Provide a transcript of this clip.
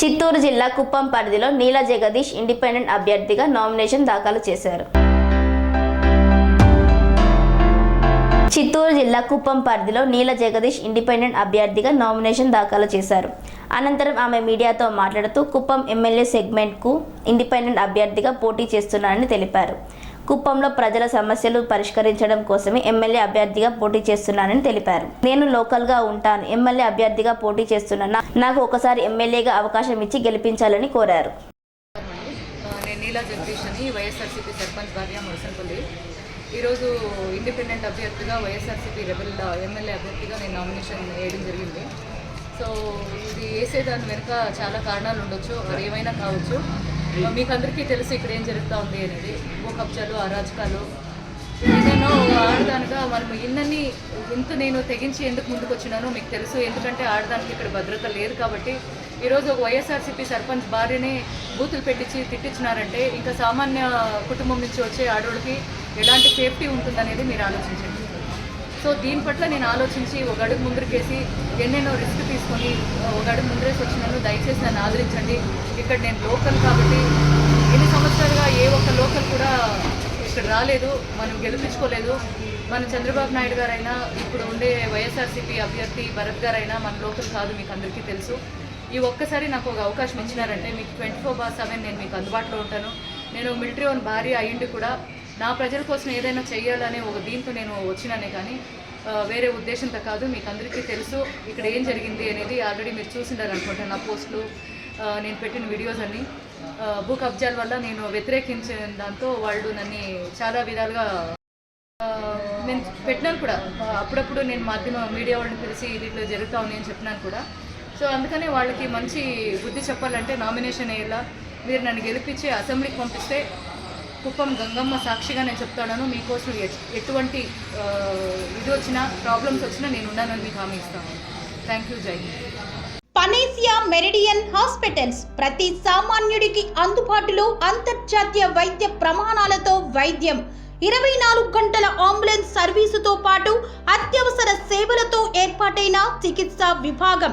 చిత్తూరు జిల్లా కుప్పం పరిధిలో నీల జగదీష్ ఇండిపెండెంట్ అభ్యర్థిగా నామినేషన్ దాఖలు చేశారు. చిత్తూరు జిల్లా కుప్పం పరిధిలో నీల జగదీష్ ఇండిపెండెంట్ అభ్యర్థిగా నామినేషన్ దాఖలు చేశారు. అనంతరం ఆమె మీడియాతో మాట్లాడుతూ కుప్పం ఎమ్మెల్యే సెగ్మెంట్కు ఇండిపెండెంట్ అభ్యర్థిగా పోటీ చేస్తున్నానని తెలిపారు. కుప్పంలో ప్రజల సమస్యలు పరిష్కరించడం కోసమే ఎమ్మెల్యే అభ్యర్థిగా పోటీ చేస్తున్నానని తెలిపారు. నేను లోకల్గా ఉంటాను. ఎమ్మెల్యే అభ్యర్థిగా పోటీ చేస్తున్నాను నాకు ఒకసారి ఎమ్మెల్యేగా అవకాశం ఇచ్చి గెలిపించాలని కోరారు. నేను నీలా జగదీష్ అని వైఎస్ఆర్సీపీ సర్పంచ్ భార్య మురసంపల్లి ఈరోజు ఇండిపెండెంట్ అభ్యర్థిగా వైఎస్ఆర్సీపీ రెబల్ ఎమ్మెల్యే అభ్యర్థిగా నేను నామినేషన్ వేయడం జరిగింది. సో ఇది వేసేదాని వెనుక చాలా కారణాలు ఉండొచ్చు. మరి ఏమైనా కావచ్చు. మీకు అందరికీ తెలుసు ఇక్కడ ఏం జరుగుతూ ఉంది అనేది. భూ కబ్జాలు అరాజకాలు నేను ఆడదానిగా మనం ఇన్నని ఇంత నేను తెగించి ఎందుకు ముందుకు వచ్చినానో మీకు తెలుసు. ఎందుకంటే ఆడదానికి ఇక్కడ భద్రత లేదు కాబట్టి ఈరోజు ఒక వైఎస్ఆర్సీపీ సర్పంచ్ భార్యని బూతులు పెట్టించి తిట్టించినారంటే ఇంకా సామాన్య కుటుంబం నుంచి వచ్చే ఆడవాళ్ళకి ఎలాంటి సేఫ్టీ ఉంటుందనేది మీరు ఆలోచించండి. సో దీని పట్ల నేను ఆలోచించి ఒక అడుగు ముందరికేసి ఎన్నెన్నో రిస్క్ తీసుకొని ఒక అడుగు ముందరేసి వచ్చినాను దయచేసి నన్ను ఆదరించండి. ఇక్కడ నేను లోకల్ కాబట్టి ఎన్ని సంవత్సరాలుగా ఏ ఒక్క లోకల్ కూడా ఇక్కడ రాలేదు మనం గెలిపించుకోలేదు. మన చంద్రబాబు నాయుడు గారైనా ఇప్పుడు ఉండే వైఎస్ఆర్సీపీ అభ్యర్థి భరత్ గారైనా మన లోకల్ కాదు మీకు అందరికీ తెలుసు. ఈ ఒక్కసారి నాకు ఒక అవకాశం ఇచ్చినారంటే మీకు ట్వంటీ ఫోర్ బార్ సెవెన్ నేను మీకు అందుబాటులో ఉంటాను. నేను మిలిటరీ ఓన్ భార్య అయ్యిండి కూడా నా ప్రజల కోసం ఏదైనా చేయాలనే ఒక దీంతో నేను వచ్చినానే కానీ వేరే ఉద్దేశంతో కాదు మీకు అందరికీ తెలుసు ఇక్కడ ఏం జరిగింది అనేది ఆల్రెడీ మీరు చూసిండారు అనుకుంటాను నా పోస్టులు నేను పెట్టిన వీడియోస్ అన్నీ. భూ కబ్జాల వల్ల నేను వ్యతిరేకించిన దాంతో వాళ్ళు నన్ను చాలా విధాలుగా నేను పెట్టినాను కూడా. అప్పుడప్పుడు నేను మాధ్యమ మీడియా వాళ్ళని పిలిచి వీటిలో ఇట్లా జరుగుతా ఉంది అని చెప్పినాను కూడా. సో అందుకనే వాళ్ళకి మంచి బుద్ధి చెప్పాలంటే నామినేషన్ అయ్యేలా మీరు నన్ను గెలిపించి అసెంబ్లీకి పంపిస్తే కుప్పం గంగమ్మ సాక్షిగా నేను చెప్తాను మీకోసం ఎటువంటి ఇది వచ్చినా ప్రాబ్లమ్స్ వచ్చినా నేను ఉన్నానని మీకు హామీ ఇస్తాను. Thank you Jai Panacea Meridian Hospitals ప్రతి సామాన్యుడికి అందుబాటులో అంతర్జాతీయ వైద్య ప్రమాణాలతో వైద్యం. ఇరవై నాలుగు గంటల అంబులెన్స్ సర్వీసుతో పాటు అత్యవసర సేవలతో ఏర్పాటైన చికిత్సా విభాగం.